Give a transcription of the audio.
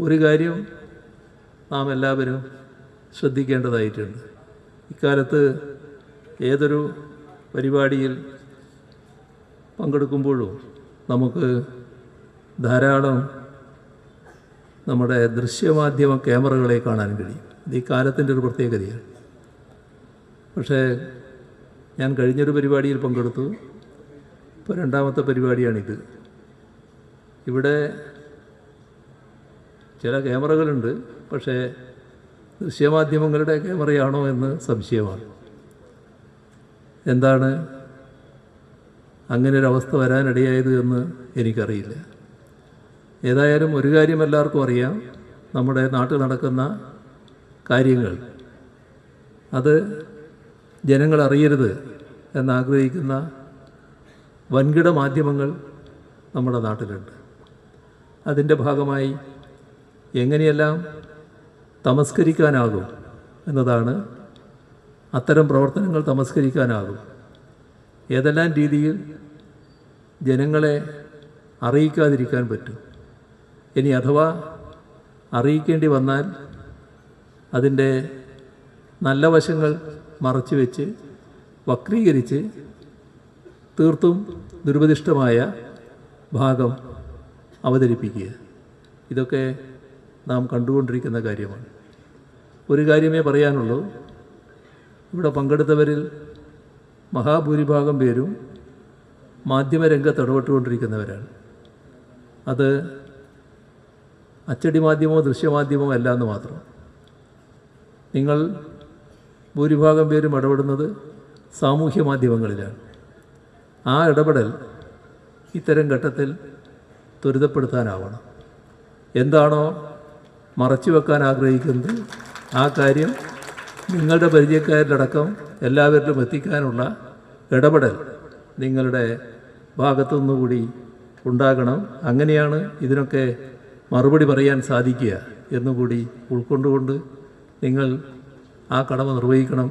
ഒരു കാര്യം നാം എല്ലാവരും ശ്രദ്ധിക്കേണ്ടതായിട്ടുണ്ട്. ഇക്കാലത്ത് ഏതൊരു പരിപാടിയിൽ പങ്കെടുക്കുമ്പോഴും നമുക്ക് ധാരാളം നമ്മുടെ ദൃശ്യമാധ്യമ ക്യാമറകളെ കാണാൻ കഴിയും. ഇത് ഈ കാലത്തിന്റെ ഒരു പ്രത്യേകതയാണ്. പക്ഷേ ഞാൻ കഴിഞ്ഞൊരു പരിപാടിയിൽ പങ്കെടുത്തു. ഇപ്പോൾ രണ്ടാമത്തെ പരിപാടിയാണിത്. ഇവിടെ ചില ക്യാമറകളുണ്ട് പക്ഷേ ദൃശ്യമാധ്യമങ്ങളുടെ ക്യാമറയാണോ എന്ന് സംശയമാണ്. എന്താണ് അങ്ങനെ അവസ്ഥ വരാനിടയായത് എന്ന് എനിക്കറിയില്ല. ഏതായാലും ഒരു കാര്യം എല്ലാവർക്കും അറിയാം നമ്മുടെ നാട്ടിൽ നടക്കുന്ന കാര്യങ്ങൾ. അത് ജനങ്ങൾ അറിയരുത് എന്നാഗ്രഹിക്കുന്ന വൻകിട മാധ്യമങ്ങൾ നമ്മുടെ നാട്ടിലുണ്ട്. അതിന്റെ ഭാഗമായി എങ്ങനെയെല്ലാം തമസ്കരിക്കാനാകും എന്നതാണ് അത്തരം പ്രവർത്തനങ്ങൾ തമസ്കരിക്കാനാകും. ഏതെല്ലാം രീതിയിൽ ജനങ്ങളെ അറിയിക്കാതിരിക്കാൻ പറ്റും. ഇനി അഥവാ അറിയിക്കേണ്ടി വന്നാൽ അതിന്റെ നല്ല വശങ്ങൾ മറച്ചു വെച്ച് വക്രീകരിച്ച് തീർത്തും ദുരുപദിഷ്ടമായ ഭാഗം അവതരിപ്പിക്കുക. ഇതൊക്കെ നാം കണ്ടുകൊണ്ടിരിക്കുന്ന കാര്യമാണ്. ഒരു കാര്യമേ പറയാനുള്ളൂ. ഇവിടെ പങ്കെടുത്തവരിൽ മഹാഭൂരിഭാഗം പേരും മാധ്യമരംഗത്ത് ഇടപെട്ടുകൊണ്ടിരിക്കുന്നവരാണ് അത് അച്ചടി മാധ്യമമോ ദൃശ്യമാധ്യമമോ അല്ല എന്ന് മാത്രം. നിങ്ങൾ ഭൂരിഭാഗം പേരും ഇടപെടുന്നത് സാമൂഹ്യ മാധ്യമങ്ങളിലാണ്. ആ ഇടപെടൽ ഇത്തരം ഘട്ടത്തിൽ ത്വരിതപ്പെടുത്താനാവണം. എന്താണോ മറച്ചു വെക്കാൻ ആഗ്രഹിക്കുന്നത് ആ കാര്യം നിങ്ങളുടെ പരിചയക്കാരിലടക്കം എല്ലാവരിലും എത്തിക്കാനുള്ള ഇടപെടൽ നിങ്ങളുടെ ഭാഗത്തുനിന്നുകൂടി ഉണ്ടാകണം. അങ്ങനെയാണ് ഇതിനൊക്കെ മറുപടി പറയാൻ സാധിക്കുക എന്നുകൂടി ഉൾക്കൊണ്ടുകൊണ്ട് നിങ്ങൾ ആ കടമ നിർവഹിക്കണം.